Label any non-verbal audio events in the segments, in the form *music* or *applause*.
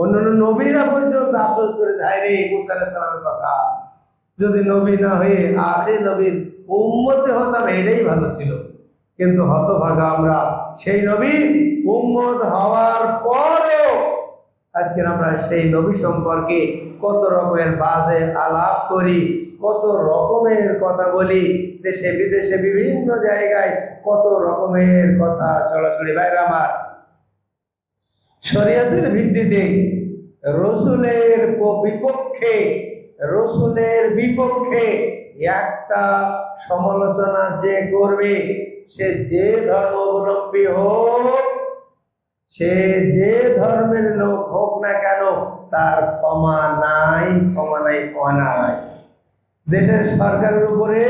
অন্যান্য নবীরা পর্যন্ত আফসোস করেছে হায় রে, মুসা সালামের কথা। যদি নবী না হয়ে আখে নবীর উম্মতে হতাম, এটাই ভালো ছিল। কিন্তু হতভাগা আমরা সেই নবীর উম্মত হওয়ার পরেও আজকে আমরা সেই নবী সম্পর্কে কত রকমের বাজে আলাপ করি, কত রকমের কথা বলি দেশে বিদেশে বিভিন্ন জায়গায় কত রকমের কথা ছড়াছড়ি বাইরে আমার শরীয়তের ভিত্তিতে রসুলের বিপক্ষে রসুলের বিপক্ষে একটা সমালোচনা যে করবে, সে যে ধর্মাবলম্বী হোক, সে যে ধর্মের লোক হোক না কেন, তার ক্ষমা নাই ক্ষমা নাই নাই। দেশের সরকারের উপরে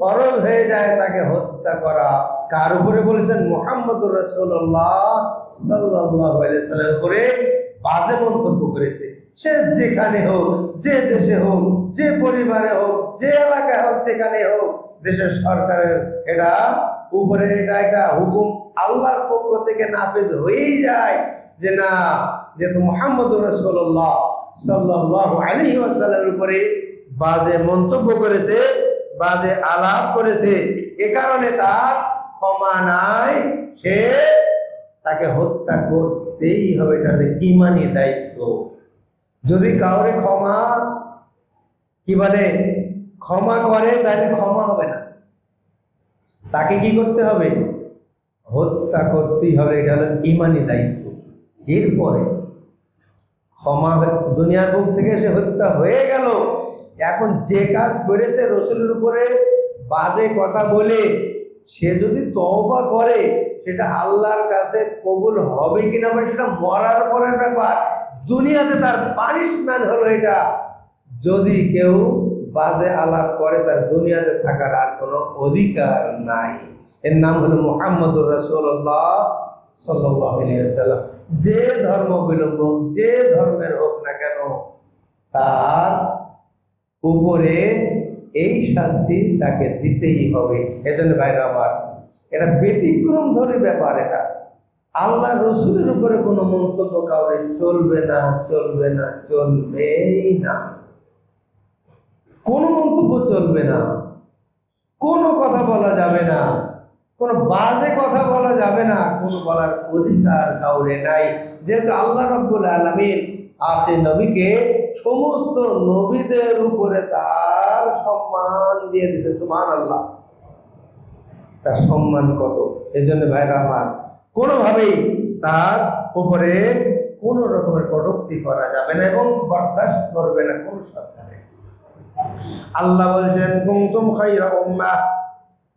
ফরজ হয়ে যায় তাকে হত্যা করা। কার উপরে বলেছেন? মোহাম্মদুর রসুল্লাহ সাল্লাহ সাল্লামের উপরে বাজে মন্তব্য করেছে। সে যেখানে হোক, যে দেশে হোক, যে পরিবারে হোক, যে এলাকায় হোক, যেখানে হোক, দেশের সরকারের এটা উপরে এটা একটা হুকুম আল্লাহর পক্ষ থেকে নাফেজ হয়েই যায় যে না, যেহেতু মোহাম্মদুর রসুল্লাহ সাল্লাহ আলী ওয়াসাল্লামের উপরে বাজে মন্তব্য করেছে, বাজে আলাপ করেছে, এ কারণে তার ক্ষমা নাই, সে তাকে হত্যা করতেই হবে, এটা ইমানি দায়িত্ব। যদি কাউরে ক্ষমা, কি বলে, ক্ষমা করে, তাহলে ক্ষমা হবে না। তাকে কি করতে হবে? হত্যা করতেই হবে, এটা হলো ইমানি দায়িত্ব। এরপরে, ক্ষমা দুনিয়ার বুক থেকে সে হত্যা হয়ে গেল। এখন যে কাজ করেছে, রসুলের উপরে বাজে কথা বলে সে যদি তওবা করে, সেটা আল্লাহর কাছে কবুল হবে কিনা হবে সেটা মরার পরের ব্যাপার, দুনিয়াতে তার পানিশমেন্ট হলো এটা। যদি কেউ বাজে আলাপ করে, তার দুনিয়াতে থাকার আর কোনো অধিকার নাই। এর নাম হলো মোহাম্মদুর রসুল্লাহ সাল্লাম যে ধর্ম অবলম্বন যে ধর্মের হোক না কেন, তার উপরে এই শাস্তি তাকে দিতেই হবে। এজন্য ভাইরা আমার, এটা ব্যতিক্রম ধরে ব্যাপার এটা। আল্লাহ রসুলের উপরে কোনো মন্তব্য কাউরে চলবে না চলবে না, চলবেই না। কোনো মন্তব্য চলবে না। কোনো কথা বলা যাবে না। কোনো বাজে কথা বলা যাবে না। কোনো বলার অধিকার কাউরে নাই। যেহেতু আল্লাহ রব্বুল আলমিন আখে নবীকে সমস্ত নবীদের উপরে তার সম্মান দিয়ে দিয়েছে সুমান আল্লাহ তার সম্মান কত? এই জন্য ভাইরা আমার, কোনোভাবেই তার উপরে কোনো রকমের কটুক্তি করা যাবে না এবং বরদাস্ত করবে না কোন সরকারে। আল্লাহ বলছেন কুমতুম খাইরা উম্মাহ,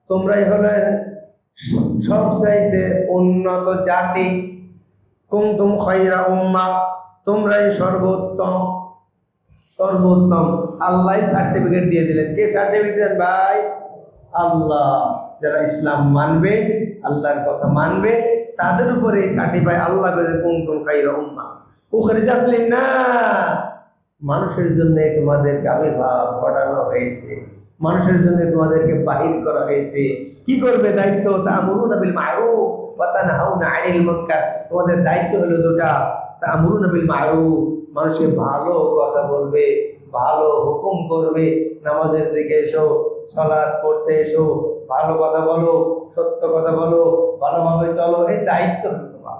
তোমরাই হলে সবচাইতে উন্নত জাতি। কুমতুম খাইরা উম্মাহ, তোমরাই সর্বোত্তম। সর্বোত্তম। আল্লাহ সার্টিফিকেট দিয়ে দিলেন। কে সার্টিফিকেট দিলেন ভাই? আল্লাহ। যারা ইসলাম মানবে, আল্লাহর কথা মানবে, তাদের উপরে এই সার্টিফাই আল্লাহ বলেছে কুমতুম খাইরা উম্মাহ উখরিজাত লিন্নাস। মানুষের জন্য তোমাদেরকে আবির্ভাব ঘটানো হয়েছে। মানুষের জন্য তোমাদেরকে বাহির করা হয়েছে। কি করবে দায়িত্ব? তা মরুন বিল মারুফ ওয়া না আনিল মুনকার। তোমাদের দায়িত্ব হলো দুটা। তা মরুন বিল মারুফ মানুষকে ভালো কথা বলবে, ভালো হুকুম করবে। নামাজের দিকে এসো সলাদ পড়তে এসো, ভালো কথা বলো, সত্য কথা বলো, ভালোভাবে চলো, এই দায়িত্ব তোমার।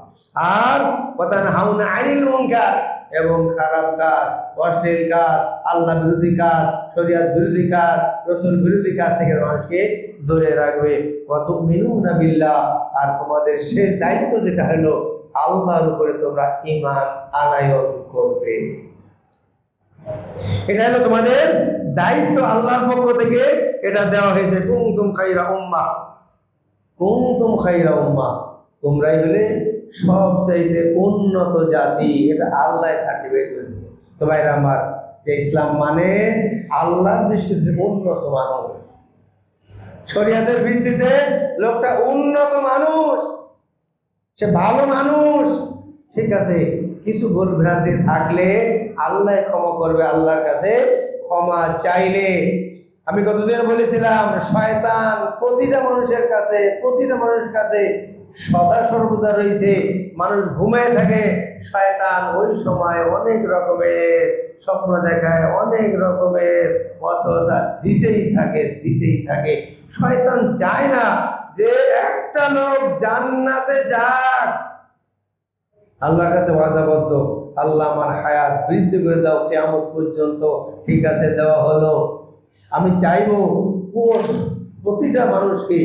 আর কথা হাউনা আনিল মুনকার, এবং খারাপ কাজ, অশ্লীল কাজ, আল্লাহ বিরোধী কাজ, শরিয়াত বিরোধী কাজ, রসুল বিরোধী কাজ থেকে মানুষকে দূরে রাখবে। কত মিনু না বিল্লাহ, আর তোমাদের শেষ দায়িত্ব যেটা হলো আল্লাহর উপরে তোমরা ইমান আনায়ন করবে। এটা হলো তোমাদের দায়িত্ব আল্লাহর পক্ষ থেকে। এটা দেওয়া হয়েছে কুমতুম খাইরা উম্মা। কুমতুম খাইরা উম্মা। তোমরাই হলে সবচাইতে উন্নত জাতি। এটা আল্লাহ সার্টিফিকেট করেছে তো ভাইরা আমার, যে ইসলাম মানে আল্লাহর দৃষ্টি দৃষ্টিতে উন্নত মানুষ। শরিয়াতের ভিত্তিতে লোকটা উন্নত মানুষ। সে ভালো মানুষ। ঠিক আছে, কিছু ভুল ভ্রান্তি থাকলে আল্লাহ ক্ষমা করবে, আল্লাহর কাছে ক্ষমা চাইলে। আমি কতদিন বলেছিলাম, শয়তান প্রতিটা মানুষের কাছে, প্রতিটা মানুষের কাছে সদা সর্বদা রয়েছে। মানুষ ঘুমায় থাকে, শয়তান ওই সময় অনেক রকমের স্বপ্ন দেখায়, অনেক রকমের অসহসা দিতেই থাকে দিতেই থাকে। শয়তান চায় না যে একটা লোক জান্নাতে যাক। আল্লাহর কাছে ওয়াদাবদ্ধ। আল্লাহ আমার হায়াত বৃদ্ধি করে দাও কেমন পর্যন্ত। ঠিক আছে, দেওয়া হলো। আমি চাইব প্রতিটা মানুষকে,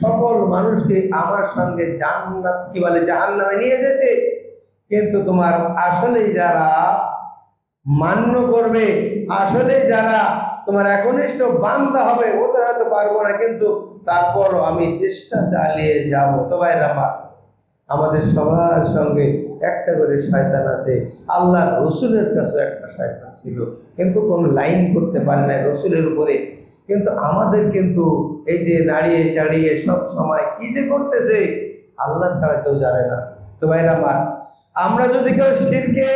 সকল মানুষকে আমার সঙ্গে জান্নাত, কি বলে, জাহান্নামে নিয়ে যেতে। কিন্তু তোমার আসলেই যারা মান্য করবে আসলে যারা তোমার একনিষ্ঠ বান্ধা হবে, ওদের হয়তো পারব না। কিন্তু তারপরও আমি চেষ্টা চালিয়ে যাব। তো ভাইরা আমার আমাদের সবার সঙ্গে একটা করে শয়তান আছে। আল্লাহ রসুলের কাছে একটা শয়তান ছিল। কিন্তু কোনো লাইন করতে পারে না রসুলের উপরে। কিন্তু আমাদের কিন্তু এই যে নাড়িয়ে চাড়িয়ে সব সময় কি যে করতেছে, আল্লাহ ছাড়া কেউ জানে না। তো ভাইরা আমার আমরা যদি কেউ শিরকে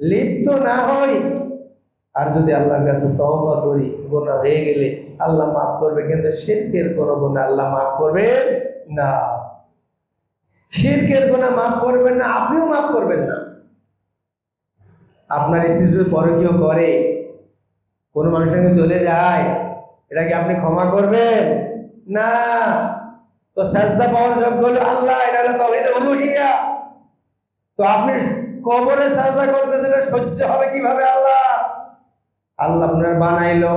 লিপ্ত না হই আর যদি আল্লাহর কাছে তওবা করি, গোনা হয়ে গেলে আল্লাহ মাফ করবে, কিন্তু শিরকের কোনো গোনা আল্লাহ মাফ করবে না। শিরকের গোনা মাফ করবেন না, আপনিও মাফ করবেন না। আপনার স্ত্রী যদি পরকীয় করে, কোনো মানুষের সঙ্গে চলে যায়, এটা কি আপনি ক্ষমা করবেন? না। তো সাজদা পাওয়ার যোগ্য হলো আল্লাহ, এটা হলো তৌহিদ উলুহিয়া। তো আপনি কবরে সাজদা করতেছেন সহ্য হবে কীভাবে আল্লাহ? আল্লাহ আপনার বানাইলো,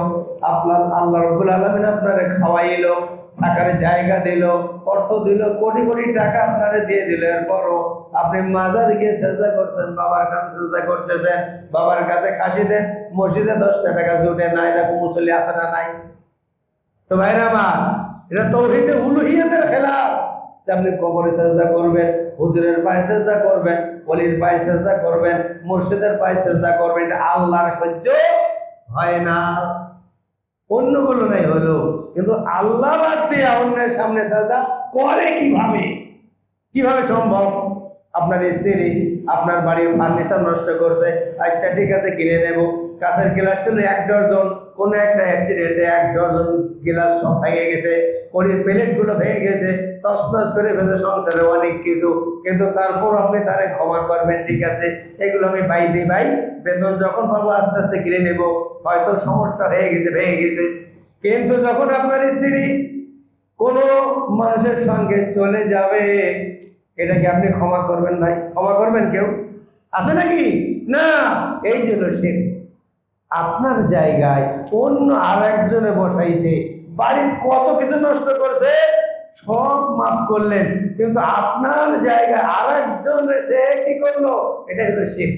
আপনার আল্লাহ রব্বুল আলমিন আপনারে খাওয়াইলো, থাকার জায়গা দিল, অর্থ দিল, কোটি কোটি টাকা আপনারে দিয়ে দিল। এরপরও আপনি মাজার গিয়ে সেজদা করতেন, বাবার কাছে সেজদা করতেছেন, বাবার কাছে খাসি দেন, মসজিদে দশটা টাকা জুটে না এটা মুসল্লি আছে না নাই। তো ভাইরা আমার, এটা তৌহিদে উলুহিয়াতের খেলা যে আপনি কবরে সেজদা করবেন, হুজুরের পায়ে সেজদা করবেন অলির পায়ে সেজদা করবেন, মসজিদের পায়ে সেজদা করবেন, এটা আল্লাহর সহ্য। হয় না। অন্যগুলো নাই হলো। কিন্তু আল্লাহ বাদ দিয়ে অন্যের সামনে সাজা করে কীভাবে? কীভাবে সম্ভব? আপনার স্ত্রী, আপনার বাড়ির ফার্নিচার নষ্ট করছে। আচ্ছা ঠিক আছে, কিনে নেব। কাছের গ্লাস ছিল এক ডজন, কোনো একটা অ্যাক্সিডেন্টে এক ডজন গ্লাস সব ভেঙে গেছে, কড়ির প্লেটগুলো ভেঙে গেছে তসনস করে ফেলে সংসারে অনেক কিছু। কিন্তু তারপর আপনি তারে ক্ষমা করবেন, ঠিক আছে? এগুলো আমি বাই দিই ভাই বেতন যখন পাবো, আস্তে আস্তে কিনে নেব। হয়তো সমস্যা হয়ে গেছে, ভেঙে গেছে। কিন্তু যখন আপনার স্ত্রী কোনো মানুষের সঙ্গে চলে যাবে, এটা কি আপনি ক্ষমা করবেন, ভাই? ক্ষমা করবেন কেউ? আছে নাকি? না! এই জন্য সে আপনার জায়গায় অন্য আর একজনে বসাইছে, বাড়ির কত কিছু নষ্ট করছে, সব মাফ করলেন। কিন্তু আপনার জায়গায় আর একজন সে কি করল? এটা হলো শিব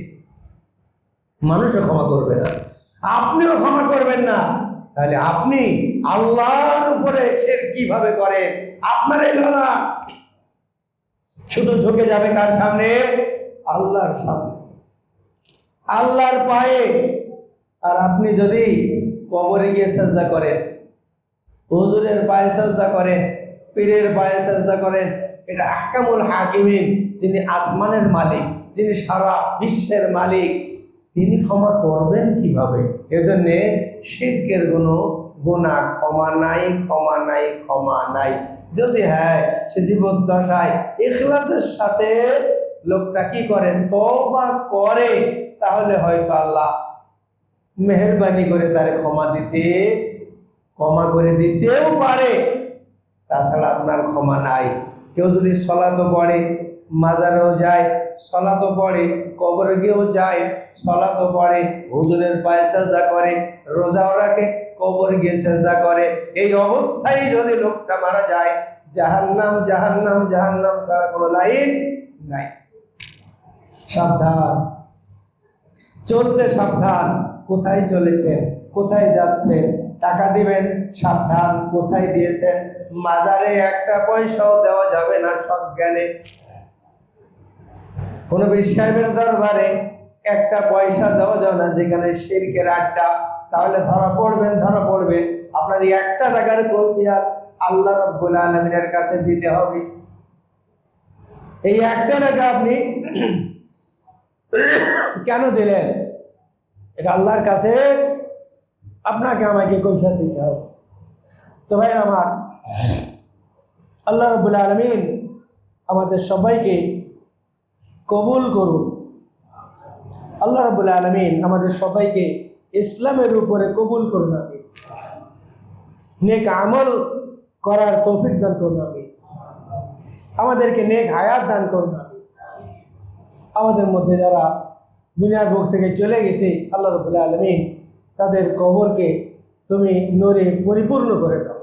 মানুষও ক্ষমা করবে না। আপনিও ক্ষমা করবেন না। তাহলে আপনি আল্লাহর উপরে সে কীভাবে করেন? আপনার এই না শুধু ঝুঁকে যাবে কার সামনে? আল্লাহর সামনে। আল্লাহর পায়ে আর আপনি যদি কবরে গিয়ে সাজদা করেন, হুজুরের পায়ে সাজদা করেন, পীরের পায়ে সাজদা করেন, এটা আহকামুল হাকিমিন, যিনি আসমানের মালিক, যিনি সারা বিশ্বের মালিক, তিনি ক্ষমা করবেন কীভাবে? এজন্যে শিল্পের কোনো গুণা ক্ষমা নাই ক্ষমা নাই ক্ষমা নাই। যদি হ্যাঁ সে জীবদ্দশায় ইখলাসের সাথে লোকটা কি করে তবা করে, তাহলে হয়তো আল্লাহ মেহরবানি করে তারে ক্ষমা দিতে, ক্ষমা করে দিতেও পারে। তাছাড়া আপনার ক্ষমা নাই। কেউ যদি সলাতো পড়ে, মাজারেও যায় সলাতো পড়ে, কবরে গিয়েও যায় সলাতো পড়ে, হুজুরের পায়ে সেজদা করে, রোজাও রাখে, কবর গিয়ে সেজদা করে, এই অবস্থায় যদি লোকটা মারা যায়, জাহান্নাম জাহান্নাম জাহান্নাম ছাড়া কোনো লাইন নাই। সাবধান। চলতে সাবধান। কোথায় চলেছেন, কোথায় যাচ্ছেন, টাকা দিবেন, সাবধান, কোথায় দিয়েছেন, মাজারে একটা পয়সাও দেওয়া যাবে না সজ্ঞানে। কোন বিশ্বাসের দরবারে একটা পয়সা দেওয়া যাবে না যেখানে শিরকের আড্ডা। তাহলে ধরা পড়বেন ধরা পড়বেন। আপনার এই একটা টাকার কফিয়াত আল্লাহ রব্বুল আলমিনের কাছে দিতে হবে। এই একটা টাকা আপনি *coughs* কেন দিলেন? এটা আল্লাহর কাছে আপনাকে আমাকে কৈফিয়ত দিতে হবে। তো ভাই আমার, আল্লাহ রব্বুল আলমিন আমাদের সবাইকে কবুল করুন। আল্লাহ রাবুল আলমিন আমাদের সবাইকে ইসলামের উপরে কবুল করুন আমি নেক আমল করার তৌফিক দান করুন আমি আমাদেরকে নেক হায়াত দান করুন আমি আমাদের মধ্যে যারা দুনিয়ার বুক থেকে চলে গেছে আল্লাহ রবুল্লা আলমিন। তাদের কবরকে তুমি নূরে পরিপূর্ণ করে দাও।